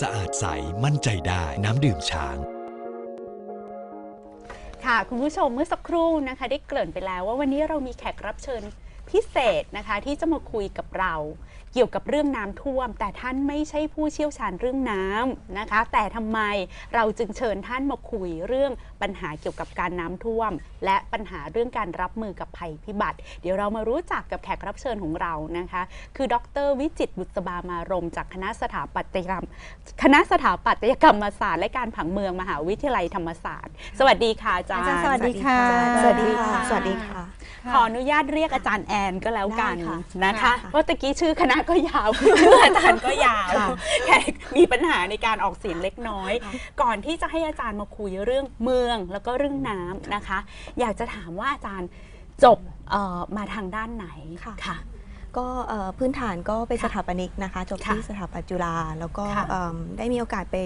สะอาดใสมั่นใจได้น้ำดื่มช้าง ค่ะ คุณผู้ชมเมื่อสักครู่นะคะ ได้เกริ่นไปแล้วว่าวันนี้เรามีแขกรับเชิญ พิเศษนะคะที่จะมาคุยกับเรา เกี่ยวกับเรื่องน้ำท่วม แต่ท่านไม่ใช่ผู้เชี่ยวชาญเรื่องน้ำนะคะ แต่ทำไมเราจึงเชิญท่านมาคุยเรื่องปัญหาเกี่ยวกับการน้ำท่วม และปัญหาเรื่องการรับมือกับภัยพิบัติ เดี๋ยวเรามารู้จักกับแขกรับเชิญของเรานะคะ คือ ดร วิจิตรบุษบามารมจากคณะสถาปัตยกรรม คณะสถาปัตยกรรมศาสตร์และการผังเมืองมหาวิทยาลัยธรรมศาสตร์ สวัสดีค่ะอาจารย์อาจารย์สวัสดีค่ะสวัสดีค่ะ สวัสดีค่ะ ขออนุญาตเรียกอาจารย์แอนก็แล้วกันได้ค่ะนะคะค่ะ เพราะตะกี้ชื่อคณะก็ยาว ชื่ออาจารย์ก็ยาวค่ะ แขกมีปัญหาในการออกเสียงเล็กน้อย ก่อนที่จะให้อาจารย์มาคุยเรื่องเมืองแล้วก็เรื่องน้ำนะคะ อยากจะถามว่าอาจารย์จบเอ่อมาทางด้านไหนค่ะ ค่ะ ก็เอ่อพื้นฐานก็เป็นค่ะสถาปนิกนะคะ จบค่ะที่สถาปัตย์จุฬาแล้วก็ค่ะเอิ่มได้มีโอกาสไป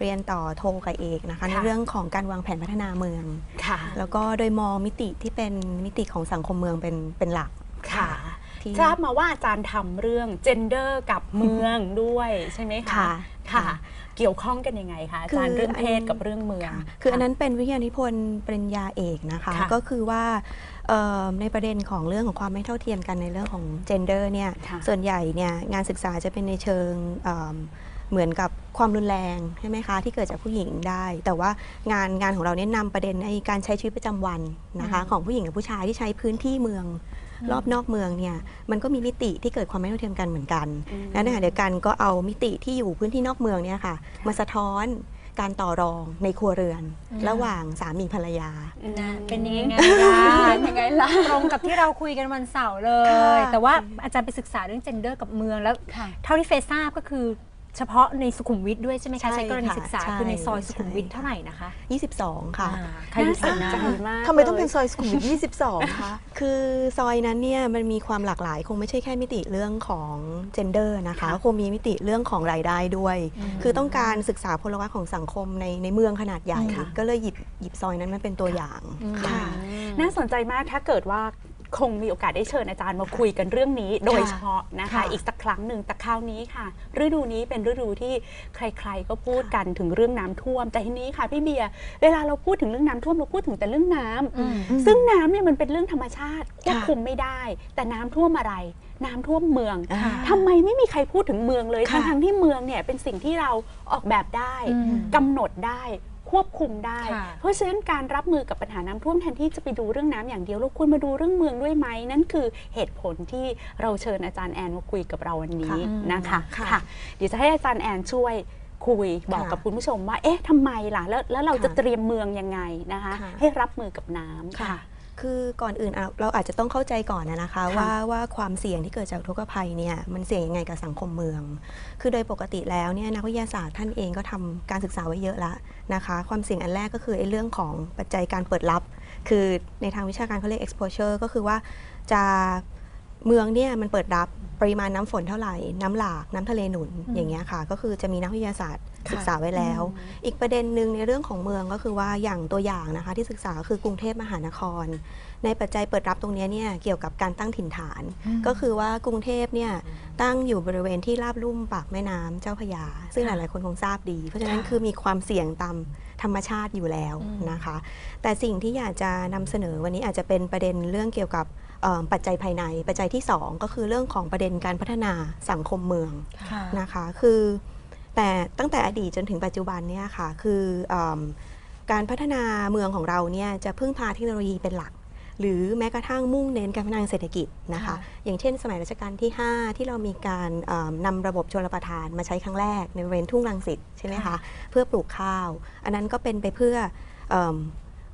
เรียนต่อโทกับเอกนะคะค่ะในเรื่องของการวางแผนพัฒนาเมือง ค่ะ แล้วก็โดยมองมิติที่เป็นมิติของสังคมเมืองเป็นเป็นหลัก ค่ะที่ทราบมาว่าอาจารย์ทำเรื่อง gender กับเมืองด้วยใช่ไหมคะค่ะค่ะค่ะ เกี่ยวข้องกันยังไงคะอาจารย์คือเรื่องเพศอันกับเรื่องเมืองค่ะคืออันนั้นเป็นวิทยานิพนธ์ปริญญาเอกนะคะค่ะก็คือว่าเอ่อในประเด็นของเรื่องของความไม่เท่าเทียมกันในเรื่องของ gender เนี่ยค่ะส่วนใหญ่เนี่ยงานศึกษาจะเป็นในเชิงเอิ่มเหมือนกับความรุนแรงใช่ไหมคะที่เกิดจากผู้หญิงได้ แต่ว่างานงานของเราเนี่ยนำประเด็นในการใช้ชีวิตประจำวันนะคะอืมของผู้หญิงกับผู้ชายที่ใช้พื้นที่เมือง รอบนอกเมืองเนี่ยมันก็มีมิติที่เกิดความไม่เท่าเทียมกันเหมือนกันอืมและในขณะเดียวกันก็เอามิติที่อยู่พื้นที่นอกเมืองเนี่ยค่ะมาสะท้อนการต่อรองในครัวเรือนอืมระหว่างสามีภรรยานะเป็นยังไงเป็นยังไงล่ะตรงกับที่เราคุยกันวันเสาร์เลยค่ะแต่ว่าอาจารย์ไปศึกษาเรื่อง gender กับเมืองแล้วค่ะเท่าที่เฟซทราบก็คือ เฉพาะในสุขุมวิทด้วยใช่ไหมใช่คะใช้กรณีค่ะศึกษาใช่คือในซอยสุขุมวิทใช่เท่าไหร่นะคะ 22 ค่ะอ่าใครอยู่แถวนั้นน่าสนใจมากทำไมต้องเป็นซอยสุขุมวิท22คะคือซอยนั้นเนี่ยมันมีความหลากหลาย คงไม่ใช่แค่มิติเรื่องของ gender นะคะค่ะคงมีมิติเรื่องของรายได้ด้วยอืมคือต้องการศึกษาพลวัตของสังคมในในเมืองขนาดใหญ่ค่ะก็เลยหยิบหยิบซอยนั้นมาเป็นตัวอย่างอืมค่ะน่าสนใจมากถ้าเกิดว่า คงมีโอกาสได้เชิญอาจารย์มาคุยกันเรื่องนี้ โดยเฉพาะนะคะ ค่ะอีกสักครั้งหนึ่งแต่คราวนี้ค่ะ ฤดูนี้เป็นฤดูที่ใคร ๆ ก็พูดกันถึงเรื่องน้ำท่วม แต่ทีนี้ค่ะพี่เบียร์เวลาเราพูดถึงเรื่องน้ำท่วมเราพูดถึงแต่เรื่องน้ำ อืม ซึ่งน้ำเนี่ยมันเป็นเรื่องธรรมชาติควบค่ะคุมไม่ได้ แต่น้ำท่วมอะไร น้ำท่วมเมืองอ่า ทำไมไม่มีใครพูดถึงเมืองเลยค่ะ ทั้งๆที่เมืองเนี่ยเป็นสิ่งที่เราออกแบบได้อืม กำหนดได้ ควบคุมได้ค่ะเพราะฉะนั้นการรับมือกับปัญหาน้ำท่วมแทนที่จะไปดูเรื่องน้ำอย่างเดียวเราควรมาดูเรื่องเมืองด้วยไหมนั่นคือเหตุผลที่เราเชิญอาจารย์แอนมาคุยกับเราวันนี้ค่ะนะคะค่ะค่ะเดี๋ยวจะให้อาจารย์แอนช่วยคุยบอกค่ะกับคุณผู้ชมว่า เอ๊ะทำไมล่ะ แล้วแล้วเราจะค่ะเตรียมเมืองยังไงนะคะค่ะให้รับมือกับน้ำค่ะ คือก่อนอื่นอะเราอาจจะต้องเข้าใจก่อนนะนะคะค่ะว่าว่าความเสี่ยงที่เกิดจากอุทกภัยเนี่ยมันเสี่ยงยังไงกับสังคมเมือง คือโดยปกติแล้วเนี่ยนักวิทยาศาสตร์ท่านเองก็ทำการศึกษาไว้เยอะละนะคะ ความเสี่ยงอันแรกก็คือไอ้เรื่องของปัจจัยการเปิดรับ คือในทางวิชาการเขาเรียก exposure ก็คือว่าจะเมืองเนี่ยมันเปิดรับปริมาณน้ำฝนเท่าไหร่ น้ำหลากน้ำทะเลหนุนอย่างเงี้ยค่ะ ก็คือจะมีนักวิทยาศาสตร์ ศึกษาไว้แล้ว อีกประเด็นหนึ่งในเรื่องของเมืองก็คือว่าอย่างตัวอย่างนะคะที่ศึกษาคือกรุงเทพมหานคร ในปัจจัยเปิดรับตรงเนี้ยเนี่ยเกี่ยวกับการตั้งถิ่นฐาน ก็คือว่ากรุงเทพเนี่ยตั้งอยู่บริเวณที่ราบลุ่มปากแม่น้ำเจ้าพระยา ซึ่งหค่ะลายๆคนคงทราบดี เพราะฉะนั้นค่ะคือมีความเสี่ยงตามธรรมชาติอยู่แล้วอืมนะคะ แต่สิ่งที่อยากจะนำเสนอวันนี้อาจจะเป็นประเด็นเรื่องเกี่ยวกับเอ่อปัจจัยภายในปัจจัยที่ 2 ก็คือเรื่องของประเด็นการพัฒนาสังคมเมืองค่ะนะคะ คือ แต่ตั้งแต่อดีตจนถึงปัจจุบันเนี่ยค่ะคือเอมการพัฒนาเมืองของเราเนี่ยจะพึ่งพาเทคโนโลยีเป็นหลัก หรือแม้กระทั่งมุ่งเน้นการพัฒนาเศรษฐกิจนะคะค่ะอย่างเช่น สมัยรัชกาลที่ 5 ที่เรามีการเอิ่มนำระบบชลประทานมาใช้ครั้งแรกในบริเวณทุ่งรังสิตใช่ไหมคะเพื่อปลูกข้าว อันนั้นก็เป็นไปเพื่อเอม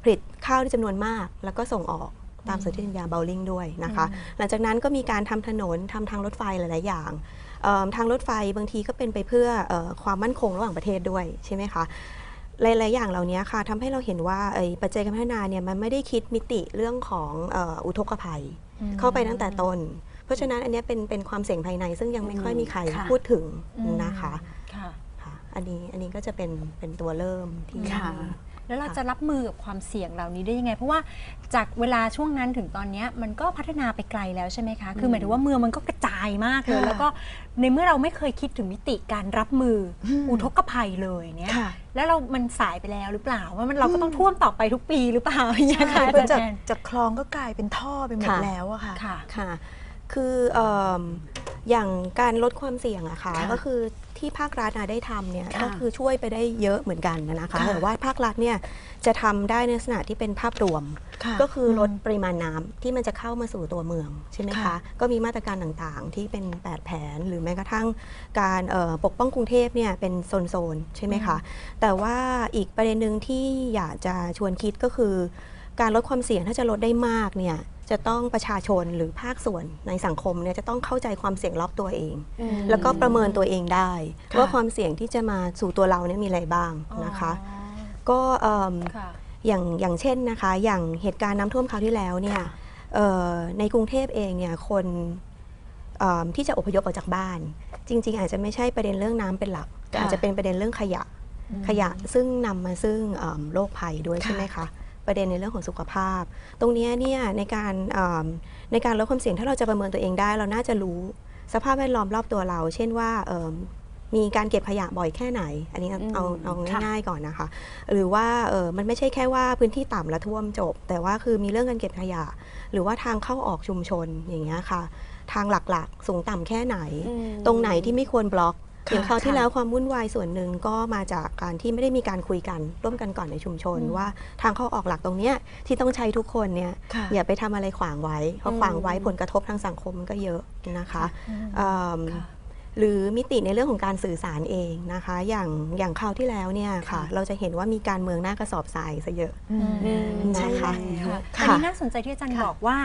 ผลิตข้าวที่จำนวนมาก แล้วก็ส่งออกตามสนธิสัญญาเบลลิงด้วยนะคะ หลังจากนั้นก็มีการทำถนนทำทางรถไฟหลาย ๆ อย่างเอิ่ม ทางรถไฟบางทีก็เป็นไปเพื่อเออความมั่นคงระหว่างประเทศด้วยใช่ไหมคะหลาย ๆ อย่างเหล่านี้ค่ะทำให้เราเห็นว่าไอ้ปัจจัยการพัฒนาเนี่ยมันไม่ได้คิดมิติเรื่องของเอออุทกภัย เข้าไปตั้งแต่ต้น เพราะฉะนั้นอันเนี้ยเป็นเป็นความเสี่ยงภายใน ซึ่งยังไม่ค่อยมีใครค่ะพูดถึงอืมนะคะค่ะค่ะอันนี้อันนี้ก็จะเป็นเป็นตัวเริ่มที่ค่ะ แล้วเราค่ะจะรับมือกับความเสี่ยงเหล่านี้ได้ยังไง เพราะว่าจากเวลาช่วงนั้นถึงตอนเนี้ยมันก็พัฒนาไปไกลแล้วใช่ไหมคะ คือหมายถึงว่าเมืองมันก็กระจายมากเลยค่ะแล้วก็ในเมื่อเราไม่เคยคิดถึงมิติการรับมืออมอุทกภัยเลยเนี่ยค่ะแล้วเรา มันสายไปแล้วหรือเปล่า ว่ามันเราก็ต้องท่วมต่อไปทุกปีหรือเปล่าอย่างเงี้ยค่ะใช่อาเพราะจาจากรย์จากคลองก็กลายเป็นท่อไปหมดค่ะแล้วอะค่ะค่ะค่ะคือเอมอย่างการลดความเสี่ยงอะค่ะค่ะก็คือ ที่ภาครัฐน่ะได้ทำเนี่ยค่ะก็คือช่วยไปได้เยอะเหมือนกันนะคะค่ะแต่ว่าภาครัฐเนี่ยจะทำได้ในลักษณะที่เป็นภาพรวมค่ะก็คือลดปริมาณน้ำที่มันจะเข้ามาสู่ตัวเมืองใช่ไหมคะค่ะก็มีมาตรการต่างๆ ที่เป็น 8 แผน หรือแม้กระทั่งการเอ่อปกป้องกรุงเทพเนี่ยเป็นโซนๆใช่ไหมคะแต่ว่าอีกประเด็นหนึ่งที่อยากจะชวนคิดก็คือ การลดความเสี่ยงถ้าจะลดได้มากเนี่ย จะต้องประชาชนหรือภาคส่วนในสังคมเนี่ยจะต้องเข้าใจความเสี่ยงรอบตัวเอง แล้วก็ประเมินตัวเองได้ค่ะว่าความเสี่ยงที่จะมาสู่ตัวเราเนี่ยมีอะไรบ้างนะคะ ก็เอิ่มค่ะอย่างอย่างเช่นนะคะ อย่างเหตุการณ์น้ำท่วมคราวที่แล้วเนี่ยเอ่อในกรุงเทพเองเนี่ยคนเอิ่มที่จะอพยพออกจากบ้าน จริง ๆ อาจจะไม่ใช่ประเด็นเรื่องน้ำเป็นหลัก แต่ค่ะอาจจะเป็นประเด็นเรื่องขยะขยะซึ่งนำมาซึ่งเอิ่มโรคภัยด้วยค่ะใช่ไหมคะ ประเด็นในเรื่องของสุขภาพ ตรงเนี้ยเนี่ยในการเอิ่มในการลดความเสี่ยงถ้าเราจะประเมินตัวเองได้ เราน่าจะรู้สภาพแวดล้อมรอบตัวเรา เช่นว่าเอิ่มมีการเก็บขยะบ่อยแค่ไหน อันนี้เอาอืมเอาเอาค่ะง่ายๆก่อนนะคะ หรือว่าเออมันไม่ใช่แค่ว่าพื้นที่ต่ำและท่วมจบ แต่ว่าคือมีเรื่องการเก็บขยะ หรือว่าทางเข้าออกชุมชนอย่างเงี้ยค่ะ ทางหลักๆ สูงต่ำแค่ไหนอืมตรงไหนที่ไม่ควรบล็อกค่ะ อย่างคราวที่ค่ะแล้วความวุ่นวายส่วนหนึ่งก็มาจากการที่ไม่ได้มีการคุยกันร่วมกันก่อนในชุมชน ว่าทางเข้าออกหลักตรงเนี้ยที่ต้องใช้ทุกคนเนี่ยค่ะอย่าไปทำอะไรขวางไว้เพราะอืมขวางไว้ผลกระทบทางสังคมมันก็เยอะนะคะอืมเอิ่มค่ะหรือมิติในเรื่องของการสื่อสารเองนะคะ อย่างอย่างคราวที่แล้วเนี่ยค่ะ เราจะเห็นว่ามีการเมืองหน้ากระสอบทรายซะเยอะอืมอืมใช่ค่ะค่ะค่ะอันนี้น่าสนใจที่อาจารย์บอกว่า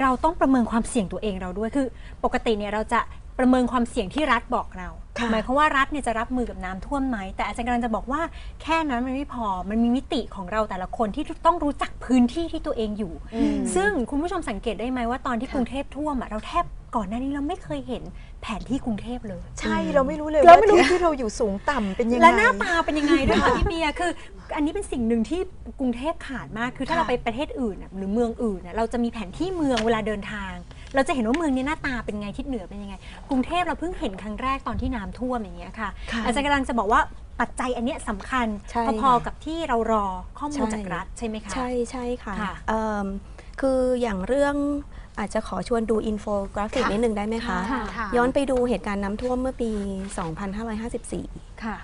เราต้องประเมินความเสี่ยงตัวเองเราด้วยคือ ปกติเนี่ยเราจะ ประเมินความเสี่ยงที่รัฐบอกเราค่ะหมายความว่ารัฐเนี่ยจะรับมือกับน้ำท่วมไหม แต่อาจารย์กำลังจะบอกว่าแค่นั้นมันไม่พอ มันมีมิติของเราแต่ละคนที่ต้องรู้จักพื้นที่ที่ตัวเองอยู่อืมซึ่งคุณผู้ชมสังเกตได้ไหมว่าตอนที่ค่ะกรุงเทพท่วมอะเราแทบก่อนหน้านี้เราไม่เคยเห็นแผนที่กรุงเทพเลย ใช่เราไม่รู้เลยเราว่าไม่รู้ที่ที่เราอยู่สูงต่ำเป็นยังไง และหน้าตาเป็นยังไงด้วยค่ะพี่เบียร์คือ อันนี้เป็นสิ่งหนึ่งที่กรุงเทพขาดมากคือถ้าค่ะเราไปประเทศอื่นน่ะหรือเมืองอื่นน่ะเราจะมีแผนที่เมืองเวลาเดินทาง เราจะเห็นว่าเมืองนี้หน้าตาเป็นไงทิศเหนือเป็นยังไง กรุงเทพเราเพิ่งเห็นครั้งแรกตอนที่น้ำท่วมอย่างเงี้ยค่ะ ค่ะอาจารย์กำลังจะบอกว่าปัจจัยอันเนี้ยสำคัญใช่พอค่ะ ๆกับที่เรารอข้อมูลใช่จากรัฐใช่ไหมคะ ใช่ใช่ค่ะค่ะเอิ่มคืออย่างเรื่องอาจจะขอชวนดูอินโฟกราฟิกค่ะนิดนึงได้ไหมคะ ค่ะค่ะย้อนไปดูเหตุการณ์น้ำท่วมเมื่อปี 2554 ค่ะ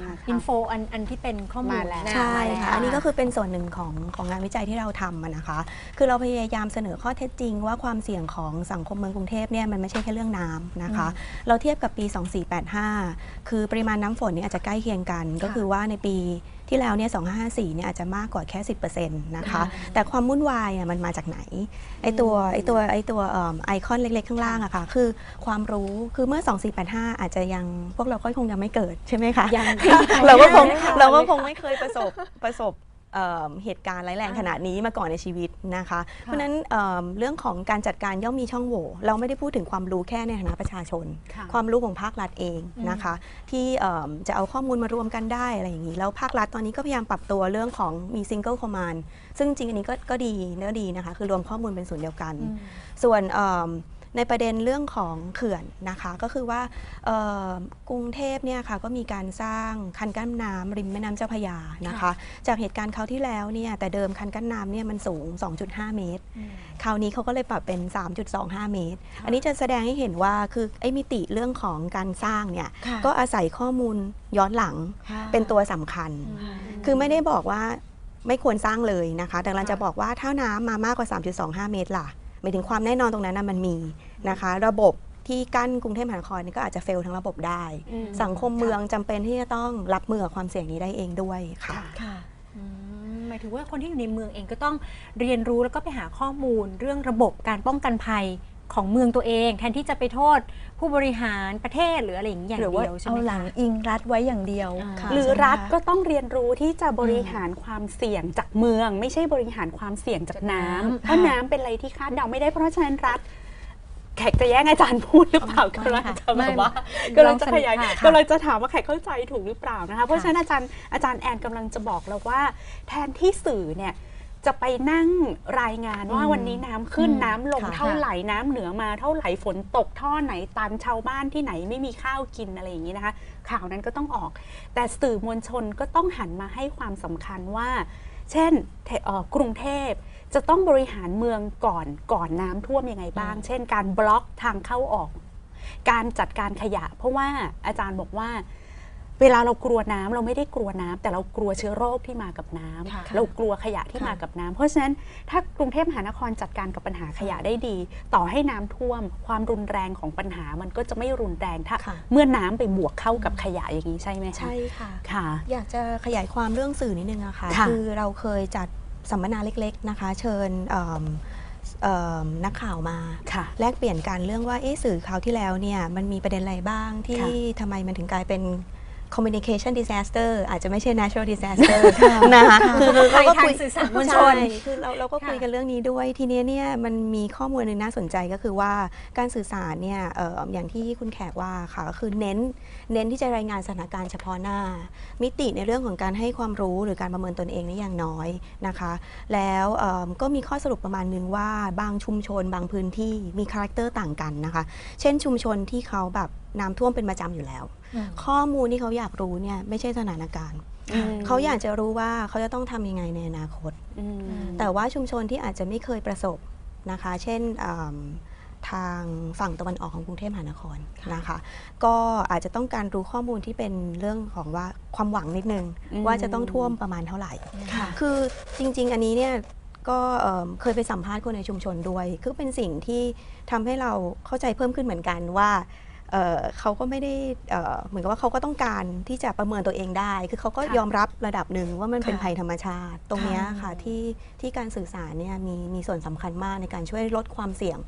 อ่าอินโฟอันอันที่เป็นข้อมูลมาแล้วนใช่มาแล้วค่ะอันนี้ก็คือเป็นส่วนหนึ่งของของงานวิจัยที่เราทำอะนะคะ คือเราพยายามเสนอข้อเท็จจริง ว่าความเสี่ยงของสังคมเมืองกรุงเทพเนี่ยมันไม่ใช่แค่เรื่องน้ำนะคะ เราเทียบกับปี 2485 คือปริมาณน้ำฝนเนี่ยอาจจะใกล้เคียงกัน ก็คือว่าในปี ที่แล้วเนี่ย2554เนี่ยอาจจะมากกว่าแค่ 10%นะคะ แต่ความวุ่นวายอะมันมาจากไหน ไอตัวไอตัวไอตัวเอิ่มไอคอนเล็กๆ ข้างล่างอะค่ะ คือความรู้ คือเมื่อ 2485 อาจจะยังพวกเราก็คงยังไม่เกิดใช่ไหมคะยังเราก็คงยังไม่เราก็ไม่คงไม่เคยประสบประสบ เอิ่มเหตุการณ์ร้ายแรงขนาดนี้มาก่อนในชีวิตนะคะ เพราะฉะนั้นเอิ่มเรื่องของการจัดการย่อมมีช่องโหว่ เราไม่ได้พูดถึงความรู้แค่ในฐานะประชาชน ค่ะความรู้ของภาครัฐเองนะคะ ที่เอิ่มจะเอาข้อมูลมารวมกันได้อะไรอย่างนี้ แล้วภาครัฐตอนนี้ก็พยายามปรับตัวเรื่องของมี single command ซึ่งจริงอันนี้ก็ก็ดีเนื้อดีนะคะ คือรวมข้อมูลเป็นศูนย์เดียวกันส่วนเอิ่ม ในประเด็นเรื่องของเขื่อนนะคะก็คือว่าเอ่อกรุงเทพเนี่ยค่ะก็มีการสร้างคันกั้นน้ำริมแม่น้ำเจ้าพระยานะคะ จากเหตุการณ์คราวที่แล้วเนี่ยแต่เดิมคันกั้นน้ำเนี่ยมันสูง 2.5 เมตร คราวนี้เขาก็เลยปรับเป็น 3.25 เมตร อันนี้จะแสดงให้เห็นว่าคือไอ้มิติเรื่องของการสร้างเนี่ยค่ะก็อาศัยข้อมูลย้อนหลังค่ะเป็นตัวสำคัญ คือไม่ได้บอกว่าไม่ควรสร้างเลยนะคะแต่เราจะบอกว่าถ้าน้ำมามากกว่า 3.25 เมตรล่ะห มายถึงความแน่นอนตรงนั้นนะมันมีนะคะ ระบบที่กั้นกรุงเทพมหานครนี่ก็อาจจะเฟลทั้งระบบได้อืมสังคมเมืองจำเป็นที่จะต้องรับมือกับความเสี่ยงนี้ได้เองด้วยค่ะค่ะอืมหมายถึงว่าคนที่อยู่ในเมืองเองก็ต้องเรียนรู้แล้วก็ไปหาข้อมูลเรื่องระบบการป้องกันภัย ของเมืองตัวเอง แทนที่จะไปโทษผู้บริหารประเทศหรืออะไรอย่างนี้อย่างหรือว่าเดียวใช่เอาไหมหลังคะอิงรัฐไว้อย่างเดียวอ่าค่ะหรือใช่ไมรัฐคะก็ต้องเรียนรู้ที่จะบริหารความเสี่ยงจากเมือง ไม่ใช่บริหารความเสี่ยงจากน้ำจากน้ำเพราะน้ำเป็นอะไรที่คาดเดาไม่ได้เพราะฉะนั้นรัฐแขกจะแย่งอาจารย์พูดหรือเปล่าไม่กำลังค่ะจะแบบว่าไม่กำลังจะขยายค่ะกำลังจะถามว่าแขกเข้าใจถูกหรือเปล่านะคะเพราะฉะนั้นอาจารย์อาจารย์แอนกำลังจะบอกเราว่า แทนที่สื่อเนี่ย จะไปนั่งรายงานว่าอืมวันนี้น้ำขึ้นอืมน้ำลงค่ะเท่าไหร่น้ำเหนือมาเท่าไหร่ฝนตกท่อไหนตันชาวบ้านที่ไหนไม่มีข้าวกินอะไรอย่างนี้นะคะ ข่าวนั้นก็ต้องออก แต่สื่อมวลชนก็ต้องหันมาให้ความสำคัญว่า เช่นเทเอ่อกรุงเทพจะต้องบริหารเมืองก่อนก่อนน้ำท่วมยังไงบ้าง เช่น การบล็อกทางเข้าออก การจัดการขยะ เพราะว่าอาจารย์บอกว่า เวลาเรากลัวน้ำเราไม่ได้กลัวน้ำแต่เรากลัวเชื้อโรคที่มากับน้ำค่ะเรากลัวขยะที่มากับน้ำเพราะฉะนั้นถ้ากรุงเทพมหานครจัดการกับปัญหาขยะได้ดี ต่อให้น้ำท่วม ความรุนแรงของปัญหามันก็จะไม่รุนแรงถ้าค่ะเมื่อน้ำไปบวกเข้ากับขยะอย่างนี้ใช่ไหมคะใช่ค่ะค่ะ อยากจะขยายความเรื่องสื่อนิดนึงอะค่ะค่ะคือเราเคยจัดสัมมนาเล็กๆนะคะ เชิญเอิ่มเอิ่มนักข่าวมาค่ะแลกเปลี่ยนกันเรื่องว่าเอ๊ะสื่อคราวที่แล้วเนี่ยมันมีประเด็นอะไรบ้างที่ค่ะทำไมมันถึงกลายเป็น communication disaster อาจจะไม่ใช่ natural disaster นะคะคือภัยเราก็ทางคุยสื่อสารมวลชนใช่คือเราเราก็ค่ะคุยกันเรื่องนี้ด้วยทีเนี้ยเนี่ยมันมีข้อมูลหนึงน่าสนใจก็คือว่าการสื่อสารเนี่ยเอ่ออย่างที่คุณแขกว่าค่ะก็คือเน้นเน้นที่จะรายงานสถานการณ์เฉพาะหน้า มิติในเรื่องของการให้ความรู้หรือการประเมินตนเองนี่อย่างน้อยนะคะ แล้วเอิ่มก็มีข้อสรุปประมาณนึงว่าบางชุมชนบางพื้นที่มีคาแรคเตอร์ต่างกันนะคะ เช่นชุมชนที่เขาแบบ น้ำท่วมเป็นประจำอยู่แล้วอืมข้อมูลที่เขาอยากรู้เนี่ยไม่ใช่สถานการณ์อืมเขาอยากจะรู้ว่าเขาจะต้องทำยังไงในอนาคตอืมแต่ว่าชุมชนที่อาจจะไม่เคยประสบนะคะ เช่นอืมทางฝั่งตะวันออกของกรุงเทพมหานครนะคะ ก็อาจจะต้องการรู้ข้อมูลที่เป็นเรื่องของว่าความหวังนิดนึงอืมว่าจะต้องท่วมประมาณเท่าไหร่ค่ะคือจริง ๆ อันนี้เนี่ยก็เอิ่มเคยไปสัมภาษณ์คนในชุมชนด้วย คือเป็นสิ่งที่ทำให้เราเข้าใจเพิ่มขึ้นเหมือนกันว่า เอ่อเขาก็ไม่ได้เอ่อเหมือนกับว่าเขาก็ต้องการที่จะประเมินตัวเองได้ คือเขาก็ค่ะยอมรับระดับหนึ่งว่ามันเป็นค่ะภัยธรรมชาติ ตรงเนี้ยค่ะค่ะที่ที่การสื่อสารเนี่ยมีมีส่วนสำคัญมากในการช่วยลดความเสี่ยง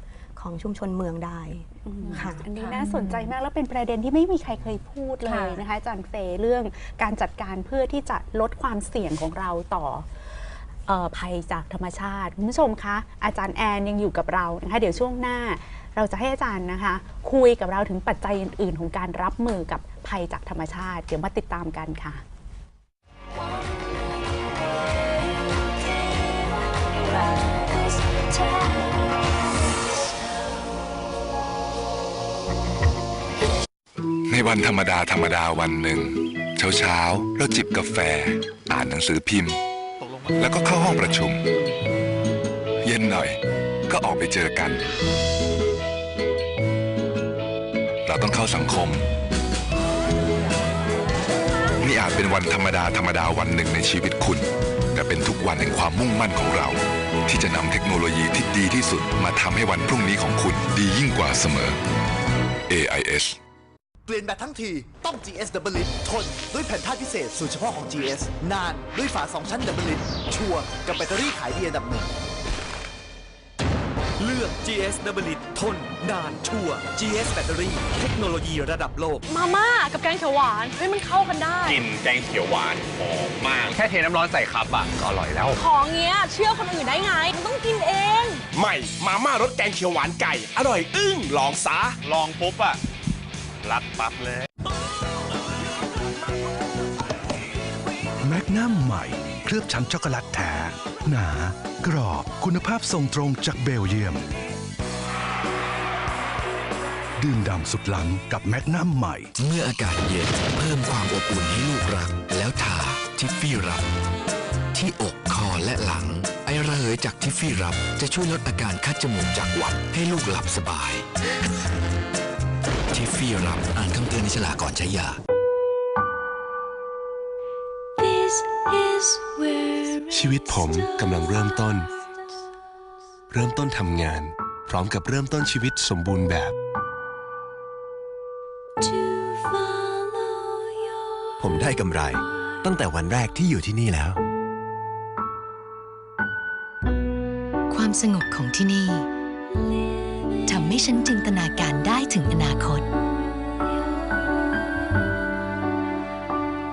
ของชุมชนเมืองได้อืมค่ะอันนี้ค่ะน่าสนใจมากแล้วเป็นประเด็นที่ไม่มีใครเคยพูดเลยค่ะนะคะอาจารย์เฟย์เรื่องการจัดการเพื่อที่จะลดความเสี่ยงของเราต่อเอ่อภัยจากธรรมชาติคุณผู้ชมคะอาจารย์แอนยังอยู่กับเรานะคะเดี๋ยวช่วงหน้า เราจะให้อาจารย์นะคะ คุยกับเราถึงปัจจัยอื่น ๆ ของการรับมือกับภัยจากธรรมชาติ เดี๋ยวมาติดตามกันค่ะในวันธรรมดาธรรมดาวันหนึ่ง เช้าเช้าๆเราจิบกาแฟ อ่านหนังสือพิมพ์ แล้วก็เข้าห้องประชุม เย็นหน่อยก็ออกไปเจอกัน เราต้องเข้าสังคม นี่อาจเป็นวันธรรมดาธรรมดาวันหนึ่งในชีวิตคุณ แต่เป็นทุกวันแห่งความมุ่งมั่นของเรา ที่จะนำเทคโนโลยีที่ดีที่สุดมาทำให้วันพรุ่งนี้ของคุณดียิ่งกว่าเสมอ AIS เปลี่ยนแบตทั้งที ต้อง GS Double Lip ทน ด้วยแผ่นธาตุพิเศษสูตรเฉพาะของ GS นาน ด้วยฝา 2 ชั้น Double Lip ชัวร์กับแบตเตอรี่ขายดีอันดับหนึ่ง เลือก GS Double Lid ทนนานชัวร์ GS แบตเตอรี่เทคโนโลยีระดับโลก มาม่ากับแกงเขียวหวานเฮ้ยมันเข้ากันได้ กลิ่นแกงเขียวหวานหอมมาก แค่เทน้ำร้อนใส่คัพอะก็อร่อยแล้ว ของเงี้ยเชื่อคนอื่นได้ไงมันต้องกินเอง ใหม่มาม่ารสแกงเขียวหวานไก่ อร่อยอึ้งลองซะลองปุ๊บอะรักปั๊บเลย แมกนัมใหม่ เคลือบชั้นช็อกโกแลตแท้หนากรอบคุณภาพส่งตรงจากเบลเยียม ดื่มด่ำสุดล้ำกับแมกนัมใหม่ เมื่ออากาศเย็นเพิ่มความอบอุ่นให้ลูกรัก แล้วทาทิฟฟี่รับ ที่อกคอและหลัง ไอระเหยจากทิฟฟี่รับ จะช่วยลดอาการคัดจมูกจากหวัดให้ลูกหลับสบาย ทิฟฟี่รับอ่านคำเตือนในฉลากก่อนใช้ยา ชีวิตผมกำลังเริ่มต้น เริ่มต้นทำงาน พร้อมกับเริ่มต้นชีวิตสมบูรณ์แบบ ผมได้กำไร ตั้งแต่วันแรกที่อยู่ที่นี่แล้ว ความสงบของที่นี่ทำให้ฉันจินตนาการได้ถึงอนาคต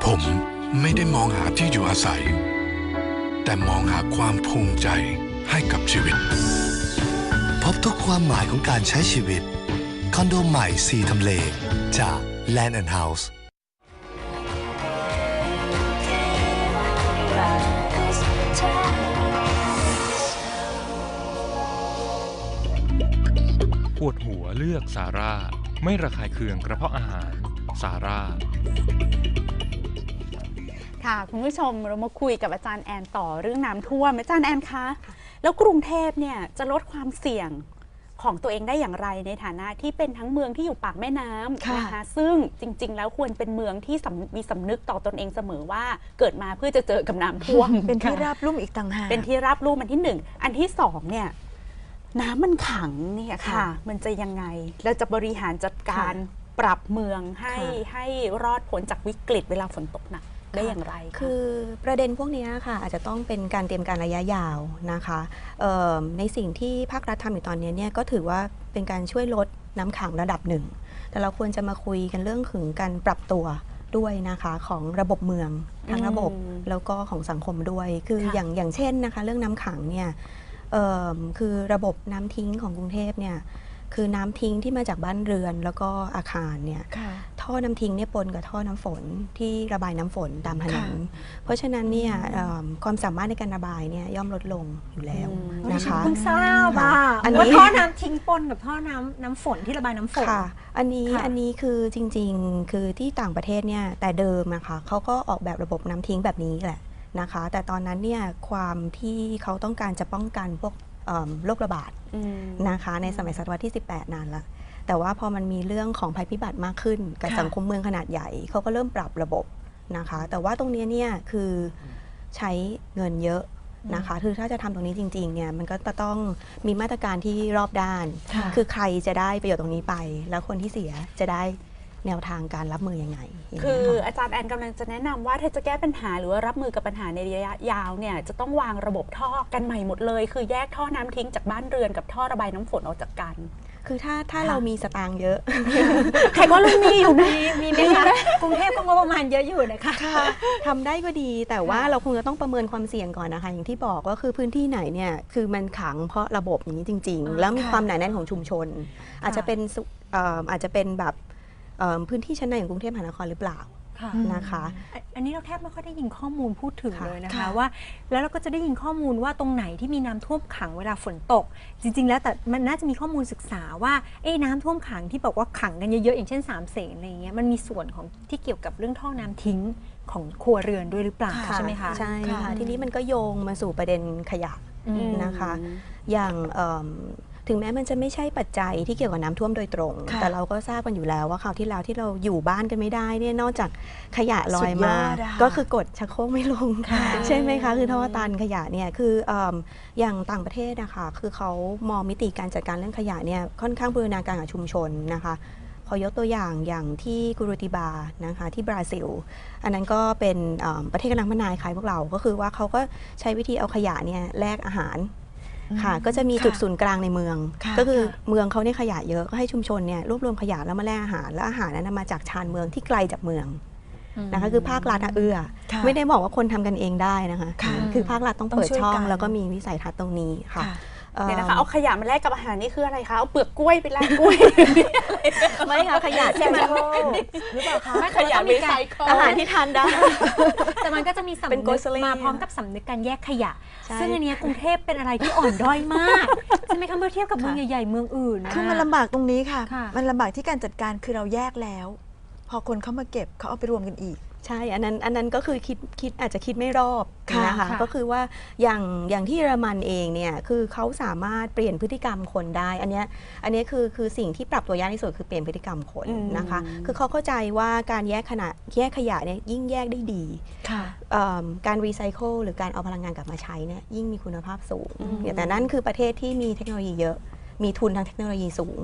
ผมไม่ได้มองหาที่อยู่อาศัย แต่มองหาความภูมิใจให้กับชีวิต พบทุกความหมายของการใช้ชีวิต คอนโดใหม่สีทำเล จาก Land and House ปวดหัวเลือกซาร่า ไม่ระคายเคืองกระเพาะอาหารซาร่า ค่ะ คุณผู้ชมเรามาคุยกับอาจารย์แอนต่อเรื่องน้ำท่วมอาจารย์แอนคะแล้วกรุงเทพเนี่ยจะลดความเสี่ยงของตัวเองได้อย่างไรในฐานะที่เป็นทั้งเมืองที่อยู่ปากแม่น้ำค่ะนะคะซึ่งจริง ๆ แล้วควรเป็นเมืองที่สำมีสำนึกต่อตนเองเสมอว่าเกิดมาเพื่อจะเจอกับน้ำท่วมเป็นที่ค่ะราบลุ่มอีกต่างหากเป็นที่รับรู้มันที่หนึ่งอันที่สองเนี่ยน้ำมันขังเนี่ยค่ะค่ะ มันจะยังไง เราจะบริหารจัดการปรับเมืองให้ค่ะให้รอดพ้นจากวิกฤตเวลาฝนตกหนัก ได้อย่างไระคือประเด็นพวกเนี้ยค่ะ อาจจะต้องเป็นการเตรียมการระยะยาวนะคะเอิ่มในสิ่งที่ภาครัฐทำอยู่ตอนนี้เนี่ยก็ถือว่าเป็นการช่วยลดน้ำขังระดับหนึ่ง แต่เราควรจะมาคุยกันเรื่องถึงการปรับตัวด้วยนะคะของระบบเมืองทั้งระบบอืมแล้วก็ของสังคมด้วย คือค่ะอย่างอย่างเช่นนะคะ เรื่องน้ำขังเนี่ยเอิ่มคือระบบน้ำทิ้งของกรุงเทพเนี่ย คือน้ำทิ้งที่มาจากบ้านเรือนแล้วก็อาคารเนี่ยค่ะท่อน้ำทิ้งเนี่ยปนกับท่อน้ำฝนที่ระบายน้ำฝนตามถนนค่ะเพราะฉะนั้นเนี่ยเอิ่มความสามารถในการระบายเนี่ยย่อมลดลงอยู่แล้วนะคะเพิ่งทราบอะอันว่านี้ท่อน้ำทิ้งปนกับท่อน้ำน้ำฝนที่ระบายน้ำฝนค่ะ อันนี้ค่ะอันนี้คือจริง ๆ คือที่ต่างประเทศเนี่ยแต่เดิมนะคะเขาก็ออกแบบระบบน้ำทิ้งแบบนี้แหละนะคะ แต่ตอนนั้นเนี่ยความที่เขาต้องการจะป้องกันพวกเอิ่ม โรคระบาดอืมนะคะในสมัยศตวรรษที่ 18 นานละแต่ว่าพอมันมีเรื่องของภัยพิบัติมากขึ้น กับค่ะสังคมเมืองขนาดใหญ่เขาก็เริ่มปรับระบบนะคะ แต่ว่าตรงเนี้ยเนี่ยคือใช้เงินเยอะนะคะคือถ้าจะทำตรงนี้จริงๆเนี่ยมันก็จะต้องมีมาตรการที่รอบด้านค่ะคือใครจะได้ประโยชน์ตรงนี้ไป แล้วคนที่เสียจะได้ แนวทางการรับมือยังไงย่างคืเงี้อยค่ะอาจารย์แอนกำลังจะแนะนำว่าถ้าจะแก้ปัญหาหรือว่ารับมือกับปัญหาในระยะยาวเนี่ยจะต้องวางระบบท่อกันใหม่หมดเลย คือแยกท่อน้ำทิ้งจากบ้านเรือนกับท่อระบายน้ำฝนออกจากกัน คือถ้าถ้าเรามีสตางค์เยอะ ใครก็รู้มีอยู่นะมีไหมคะกรุงเทพก็งบประมาณเยอะอยู่นะคะ ค่ะทำได้ก็ดีแต่ว่าเราคงจะต้องประเมินความเสี่ยงก่อนนะคะ อย่างที่บอกก็คือพื้นที่ไหนเนี่ยคือมันขังเพราะระบบอย่างนี้จริง ๆ แล้วมีค่ะความหนาแน่นของชุมชน อาจจะเป็นสุเอ่ออาจจะเป็นแบบเอิ่ม พื้นที่ชั้นในของกรุงเทพมหานครหรือเปล่าค่ะนะคะ อันอันนี้เราแทบไม่ค่อยได้ยินข้อมูลพูดถึงค่ะเลยนะคะค่ะว่า แล้วเราก็จะได้ยินข้อมูลว่าตรงไหนที่มีน้ำท่วมขังเวลาฝนตก จริง ๆ แล้วแต่มันน่าจะมีข้อมูลศึกษาว่าเอ้น้ำท่วมขังที่บอกว่าขังกันเยอะๆอย่างเช่นสามเสนอะไรอย่างเงี้ยมันมีส่วนของที่เกี่ยวกับเรื่องท่อน้ำทิ้งของครัวเรือนด้วยหรือเปล่าค่ะใช่ไหมคะใช่ค่ะค่ะทีนี้มันก็โยงมาสู่ประเด็นขยะอืมนะคะ อย่างเอิ่ม ถึงแม้มันจะไม่ใช่ปัจจัยที่เกี่ยวกับน้ำท่วมโดยตรงค่ะแต่เราก็ทราบกันอยู่แล้วว่าคราวที่แล้วที่เราอยู่บ้านกันไม่ได้เนี่ยนอกจากขยะลอยมาสุดยอดอะก็คือกดชักโครกไม่ลงค่ะใช่ไหมคะ คือท่อตันขยะเนี่ยคือเอิ่มอย่างต่างประเทศนะคะคือเขามองมิติการจัดการเรื่องขยะเนี่ยค่อนข้างบูรณาการกับชุมชนนะคะขอยกตัวอย่างอย่างที่กุรุติบานะคะที่บราซิล อันนั้นก็เป็นเอิ่มประเทศกำลังพัฒนาคล้ายพวกเรา ก็คือว่าเขาก็ใช้วิธีเอาขยะเนี่ยแลกอาหาร ค่ะ ก็จะมีค่ะจุดศูนย์กลางในเมืองค่ะก็คือค่ะเมืองเขาเนี่ยขยะเยอะก็ให้ชุมชนเนี่ยรวบรวมขยะแล้วมาแลกอาหารแล้วอาหารนั้นนะมาจากชานเมืองที่ไกลจากเมืองนะคะคือภาครัฐอะเอื้อค่ะไม่ได้บอกว่าคนทำกันเองได้นะคะค่ะคือภาครัฐต้องต้องเปิดช่วยช่องกันแล้วก็มีวิสัยทัศน์ตรงนี้ค่ะค่ะอ่อ เดี๋ยวนะคะเอาขยะมาแลกกับอาหารนี่คืออะไรคะเอาเปลือกกล้วยไปแลกกล้วยไม่ค่ะขยะที่มันหรือเปล่าคะไม่ขยะรีไซเคิลอาหารที่ทานได้แต่มันก็จะมีสำเป็นึนก grocery มาพร้อมกับสำนึกการแยกขยะใช่ซึ่งอันเนี้ยกรุงเทพเป็นอะไรที่อ่อนด้อยมากใช่ไหมคะเมื่อเทียบกับเมืองใหญ่ๆเมืองอื่นนะคือมันลำบากตรงนี้ค่ะค่ะ มันลำบากที่การจัดการคือเราแยกแล้ว พอคนเข้ามาเก็บเขาเอาไปรวมกันอีก ใช่อันนั้นอันนั้นก็คือคิดคิดอาจจะคิดไม่รอบค่ะนะคะค่ะ ก็คือว่าอย่างอย่างที่เยอรมันเองเนี่ยคือเขาสามารถเปลี่ยนพฤติกรรมคนได้ อันเนี้ยอันเนี้ยคือคือสิ่งที่ปรับตัวยากที่สุดคือเปลี่ยนพฤติกรรมคนอืม นะคะ คือเขาเข้าใจว่าการแยกขณะแยกขยะเนี่ยยิ่งแยกได้ดีค่ะ เอิ่มการรีไซเคิลหรือการเอาพลังงานกลับมาใช้เนี่ยยิ่งมีคุณภาพสูงแต่นั่นคือประเทศที่มีเทคโนโลยีเยอะ มีทุนทางเทคโนโลยีสูง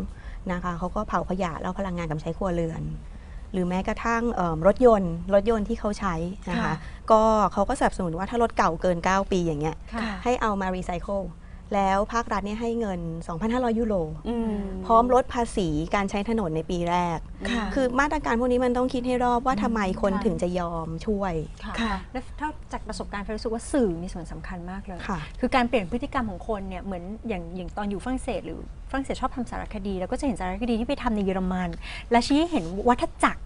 นะคะเขาก็เผาขยะแล้วพลังงานกลับมาใช้ครัวเรือน หรือแม้กระทั่งเอิ่มรถยนต์ รถยนต์ที่เขาใช้นะคะค่ะก็เขาก็สนับสนุนว่าถ้ารถเก่าเกิน 9 ปีอย่างเงี้ยค่ะให้เอามารีไซเคิล แล้วภาครัฐเนี่ยให้เงิน 2,500 ยูโรอืมพร้อมลดภาษีการใช้ถนนในปีแรกค่ะคือมาตรการพวกนี้มันต้องคิดให้รอบว่าทำไมคนค่ะถึงจะยอมช่วยค่ะแล้วเท่าจากประสบการณ์เฟยรู้สึกว่าสื่อมีส่วนสำคัญมากเลยค่ะคือการเปลี่ยนพฤติกรรมของคนเนี่ยเหมือนอย่างอย่างตอนอยู่ฝรั่งเศสหรือฝรั่งเศสชอบทำสารคดี แล้วก็จะเห็นสารคดีที่ไปทำในเยอรมัน และชี้ให้เห็นวัฏจักร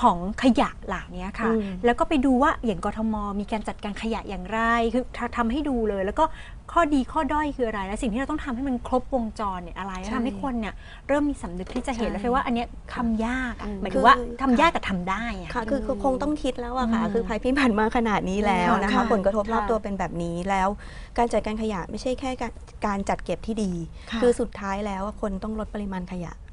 ของขยะเหล่านี้ค่ะอืมแล้วก็ไปดูว่าอย่างกทม มีการจัดการขยะอย่างไร คือทำให้ดูเลย แล้วก็ข้อดีข้อด้อยคืออะไร และสิ่งที่เราต้องทำให้มันครบวงจรเนี่ยอะไรแล้วทำให้คนเนี่ยเริ่มมีสำนึกที่จะเห็นใช่แล้วเฟยว่าอันเนี้ยทำยากอะหมายคืถึองว่าทำยากแต่ทำได้อะค่ะคือคือคงต้องคิดแล้วอะค่ะอืมคือภัยพิบัติมาขนาดนี้แล้วนะคะค่ะผลกระทบรอบค่ะตัวเป็นแบบนี้แล้ว การจัดการขยะไม่ใช่แค่การการจัดเก็บที่ดีค่ะคือสุดท้ายแล้วอะคนต้องลดปริมาณขยะม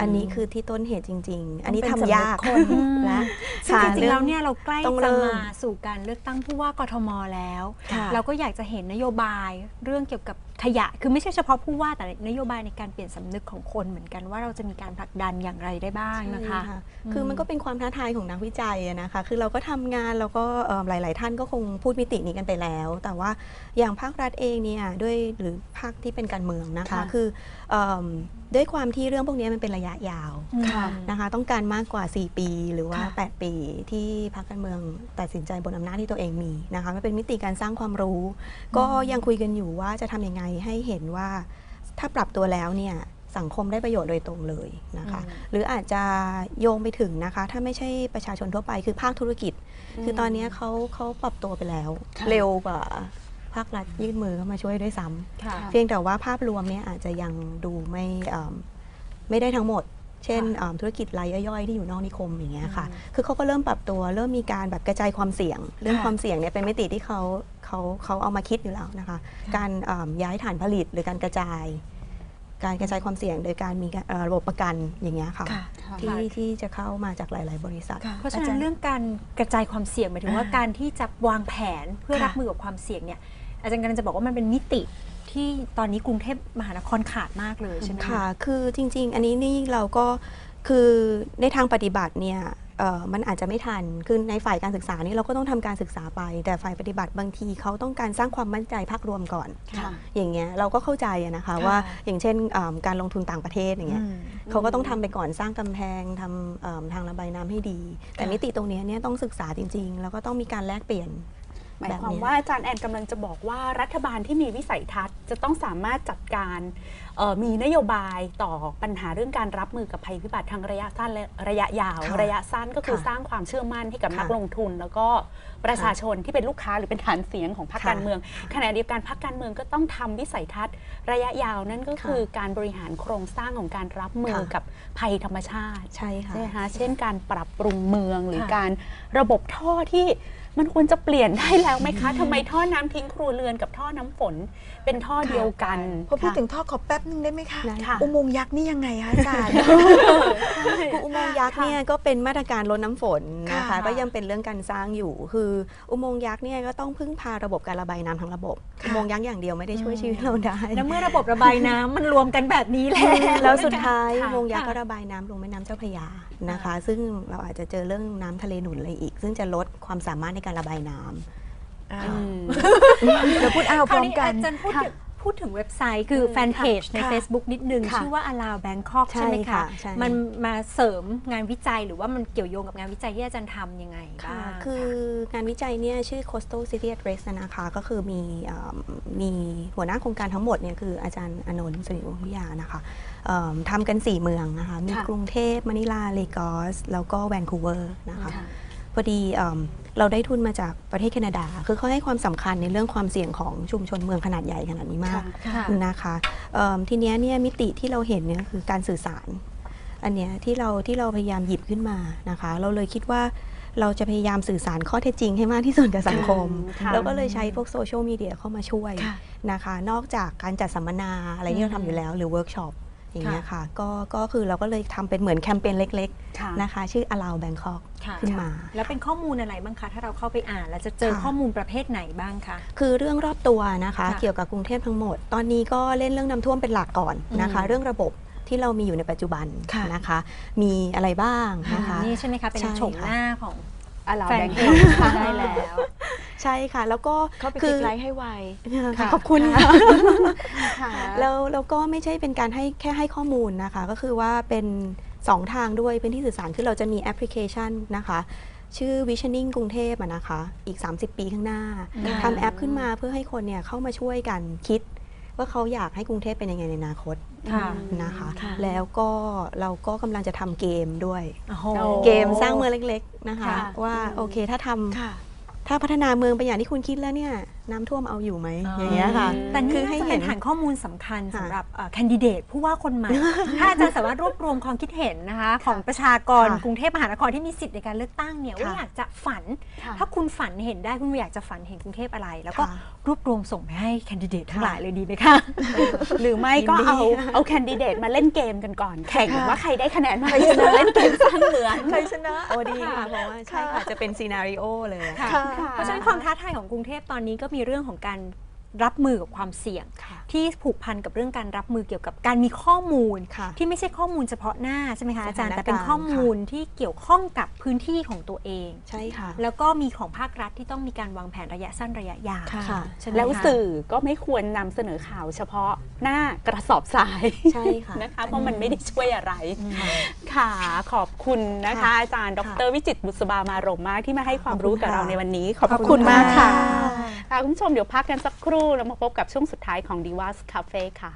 อันนี้คือที่ต้นเหตุจริง ๆ อันนี้ต้ทำองเป็นยากสำนึกคนและซึ่งค่ะจริงๆแล้วเนี่ยเราใกล้ต้องจะเริ่มมาสู่การเลือกตั้งผู้ว่ากทมแล้วค่ะเราก็อยากจะเห็นนโยบายเรื่องเกี่ยวกับขยะ คือไม่ใช่เฉพาะผู้ว่าแต่นโยบายในการเปลี่ยนสำนึกของคนเหมือนกันว่าเราจะมีการผลักดันอย่างไรได้บ้างนะคะใช่คือมันก็เป็นความท้าทายของนักวิจัยอะนะคะ คือเราก็ทำงานแล้วก็เอ่อหลาย ๆ ท่านก็คงพูดมิตินี้กันไปแล้ว แต่ว่าอย่างภาครัฐเองเนี่ยด้วยหรือภาคที่เป็นการเมืองนะคะค่ะคือเอิ่ม ด้วยความที่เรื่องพวกนี้มันเป็นระยะยาวค่ะนะคะ ต้องการมากกว่า 4 ปีหรือว่าค่ะ8ปีที่พรรคการเมืองตัดสินใจบนอำนาจที่ตัวเองมีนะคะมันเป็นมิติการสร้างความรู้ ก็ยังคุยกันอยู่ว่าจะทำยังไงให้เห็นว่า ถ้าปรับตัวแล้วเนี่ยสังคมได้ประโยชน์โดยตรงเลยนะคะ หรืออาจจะโยงไปถึงนะคะ ถ้าไม่ใช่ประชาชนทั่วไปคือภาคธุรกิจ คือตอนนี้เขาเขาปรับตัวไปแล้วค่ะเร็วกว่า ภาครัฐยื่นมือเข้ามาช่วยด้วยซ้ำค่ะเพียงแต่ว่าภาพรวมเนี่ยอาจจะยังดูไม่เอิ่มไม่ได้ทั้งหมด เช่นเอิ่มธุรกิจรายย่อยๆที่อยู่นอกนิคมอย่างเงี้ยค่ะคือเขาก็เริ่มปรับตัวเริ่มมีการแบบกระจายความเสี่ยง เรื่องค่ะความเสี่ยงเนี่ยเป็นมิติที่เขาเขาเขาเอามาคิดอยู่แล้วนะคะ การเอิ่มย้ายฐานผลิตหรือการกระจายการกระจายความเสี่ยงโดยการมีการเอ่อระบบประกันอย่างเงี้ยค่ะค่ะที่ที่จะเข้ามาจากหลาย ๆ บริษัท เพราะฉะนั้นเรื่องการกระจายความเสี่ยงหมายถึงว่าการที่จะวางแผนเพื่อค่ะรับมือกับความเสี่ยงเนี่ย อาจารย์กำลังจะบอกว่ามันเป็นมิติที่ตอนนี้กรุงเทพมหานครขาดมากเลยใช่ไหมค่ะ คือจริง ๆ อันนี้นี่เราก็คือในทางปฏิบัติเนี่ยเอ่อมันอาจจะไม่ทัน คือในฝ่ายการศึกษานี่เราก็ต้องทำการศึกษาไป แต่ฝ่ายปฏิบัติบางทีเขาต้องการสร้างความมั่นใจภาครวมก่อนค่ะอย่างเงี้ยเราก็เข้าใจอะนะคะว่าอย่างเช่นเอิ่มการลงทุนต่างประเทศอย่างเงี้ยอืมเขาก็ต้องทำไปก่อนสร้างกำแพงทำเอิ่มทางระบายน้ำให้ดี แต่มิติตรงเนี้ยเนี่ยต้องศึกษาจริง ๆ แล้วก็ต้องมีการแลกเปลี่ยน หมายแบบความเนี้ยว่าอาจารย์แอนกำลังจะบอกว่ารัฐบาลที่มีวิสัยทัศน์จะต้องสามารถจัดการเอ่อมีนโยบายต่อปัญหาเรื่องการรับมือกับภัยพิบัติทั้งระยะสั้นและระยะยาวค่ะระยะสั้นก็คือค่ะสร้างความเชื่อมั่นให้กับค่ะนักลงทุน แล้วก็ประชาชนที่เป็นลูกค้าหรือเป็นฐานเสียงของพรรคค่ะการเมืองขณะเดียวกันพรรคการเมืองก็ต้องทำวิสัยทัศน์ระยะยาวนั่นก็คือการบริหารโครงสร้างของการรับมือค่ะกับภัยธรรมชาติใช่ค่ะใช่ไหมคะเช่นการปรับปรุงเมืองหรือค่ะการระบบท่อที่ มันควรจะเปลี่ยนได้แล้วไหมคะทำไมท่อน้ำทิ้งครัวเรือนกับท่อน้ำฝน เป็นท่อเดียวกันพอพูดถึงท่อขอแป๊บนึงได้ไหมคะได้ค่ะอุโมงค์ยักษ์นี่ยังไงคะอาจารย์คืออุโมงค์ยักษ์เนี่ยก็เป็นมาตรการลดน้ำฝนนะคะค่ะก็ยังเป็นเรื่องการสร้างอยู่ คืออุโมงค์ยักษ์เนี่ยก็ต้องพึ่งพาระบบการระบายน้ำทั้งระบบ อุโมงค์ยักษ์อย่างเดียวไม่ได้ช่วยชีวิตเราได้ แล้วเมื่อระบบระบายน้ำมันรวมกันแบบนี้แล้วแล้วสุดท้ายค่ะอุโมงค์ยักษ์ก็ค่ะระบายน้ำลงแม่น้ำเจ้าพระยานะคะ ซึ่งเราอาจจะเจอเรื่องน้ำทะเลหนุนอะไรอีก ซึ่งจะลดความสามารถในการระบายน้ำเดี๋ยวพูดอ้าวพร้อมกัน อาจารย์พูดถึงพูดถึงเว็บไซต์คือแฟนเพจในค่ะ Facebook นิดนึงค่ะชื่อว่า allow Bangkok ใช่ใช่ไหมค่ะคะใช่มันมาเสริมงานวิจัยหรือว่ามันเกี่ยวโยงกับงานวิจัยที่อาจารย์ทำยังไงบ้าค่ะงคืองานวิจัยเนี่ยชื่อ Coastal City Address นะคะก็คือมีเอ่อมีหัวหน้าโครงการทั้งหมดเนี่ยคืออาจารย์อนนท์สิริวงศ์วิทยานะคะเอิ่มทำกัน 4 เมืองนะคะ มีค่ะกรุงเทพมะนิลาเลกอสแล้วก็แวนคูเวอร์นะคะ พอดีเอิ่มเราได้ทุนมาจากประเทศแคนาดา คือเขาให้ความสำคัญในเรื่องความเสี่ยงของชุมชนเมืองขนาดใหญ่ขนาดนี้มากค่ะนะคะเอิ่มทีเนี้ยเนี่ยมิติที่เราเห็นเนี่ยคือการสื่อสาร อันเนี้ยที่เราที่เราพยายามหยิบขึ้นมานะคะ เราเลยคิดว่าเราจะพยายามสื่อสารข้อเท็จจริงให้มากที่สุดกับสังคมค่ะเราก็เลยใช้พวกโซเชียลมีเดียเข้ามาช่วยค่ะนะคะ นอกจากการจัดสัมมนาอะไรที่เราทำอยู่แล้วหรือเวิร์กช็อป อย่างเงี้ยค่ะก็ก็คือเราก็เลยทำเป็นเหมือนแคมเปญเล็กค่ะๆนะคะ ชื่อ allow Bangkok ค่ะขึ้นมา แล้วเป็นข้อมูลอะไรบ้างคะ ถ้าเราเข้าไปอ่าน แล้วจะเจอค่ะข้อมูลประเภทไหนบ้างคะคือเรื่องรอบตัวนะคะค่ะเกี่ยวกับกรุงเทพทั้งหมด ตอนนี้ก็เล่นเรื่องน้ำท่วมเป็นหลักก่อนนะคะอืมเรื่องระบบที่เรามีอยู่ในปัจจุบันค่ะนะคะ มีอะไรบ้างนะคะนี่ใช่ไหมคะเป็นใช่โฉมหค่ะน้าของ Allow แฟน Bangkok เพจค่ะได้แล้วใใช่ค่ะ แล้วก็เข้าไปคืคลิกไลค์ให้ไวค่ะขอบคุณค่ะค่ะแล้วแล้วก็ไม่ใช่เป็นการให้แค่ให้ข้อมูลนะคะ ก็คือว่าเป็น2ทางด้วยเป็นที่สื่อสารคือเราจะมีแอปพลิเคชันนะคะ ชื่อ Visioning กรุงเทพอะนะคะ อีก 30 ปีข้างหน้าค่ะทำแอปขึ้นมาเพื่อให้คนเนี่ยเข้ามาช่วยกันคิด ว่าเขาอยากให้กรุงเทพเป็นยังไงในอนาคตค่ะนะคะค่ะแล้วก็เราก็กำลังจะทำเกมด้วยโอ้โหเกมสร้างเมืองเล็กๆนะคะ ค่ะ ว่าโอเคถ้าทำค่ะ ถ้าพัฒนาเมืองไปอย่างที่คุณคิดแล้วเนี่ยน้ำท่วมเอาอยู่ไหมอย่างเงี้ยค่ะแต่นี่คือน่าให้จะเห็เป็นนฐานข้อมูลสำคัญสำหรับแคนดิเดตผู้ว่าคนใหม่ ถ้าอาจารย์สามารถรวบรวมความคิดเห็นนะคะ ของประชากรค่ะกรุงเทพมหานครที่มีสิทธิ์ในการเลือกตั้งเนี่ยว่าค่ะอยากจะฝันค่ะถ้าคุณฝันเห็นได้คุณอยากจะฝันเห็นกรุงเทพอะไร แล้วก็ค่ะรวบรวมส่งไปให้แคนดิเดตทั้งค่ะหลายเลยดีไหมคะหรือไม่ก็ยินดีเอาเอาแคนดิเดตมาเล่นเกมกันก่อน แข่งว่าใครได้คะแนนมากที่สุดเล่นเกมสร้างเมืองใครชนะโอ้ดีค่ะเพราะว่าใช่ค่ะจะเป็นซีนารีโอเลยค่ะเพราะฉะนั้นความท้าทายของกรุงเทพตอนนี้ก็มีเรื่องของการ รับมือกับความเสี่ยงค่ะที่ผูกพันกับเรื่องการรับมือเกี่ยวกับการมีข้อมูลค่ะที่ไม่ใช่ข้อมูลเฉพาะหน้าใช่ไหมคะอาจารย์สถานการณ์แต่เป็นข้อมูลที่เกี่ยวข้องกับพื้นที่ของตัวเองใช่ค่ะแล้วก็มีของภาครัฐที่ต้องมีการวางแผนระยะสั้นระยะยาวค่ะใช่ไหมแล้วคะสื่อก็ไม่ควรนำเสนอข่าวเฉพาะหน้ากระสอบทรายใช่ค่ะนะคะเพราะมันไม่ได้ช่วยอะไรค่ะขอบคุณนะคะค่ะอาจารย์ดค่ะรวิจิตรบุษบามารมมากที่มาให้ความรู้กับขอบคุณเราค่ะในวันนี้ ขอบขอบคุคุณณมากค่ะค่ะค่ะคุณผู้ชมเดี๋ยวพักกันสักครูู่่ แล้วมาพบกับช่วงสุดท้ายของ d i v a s Cafe ค่ะ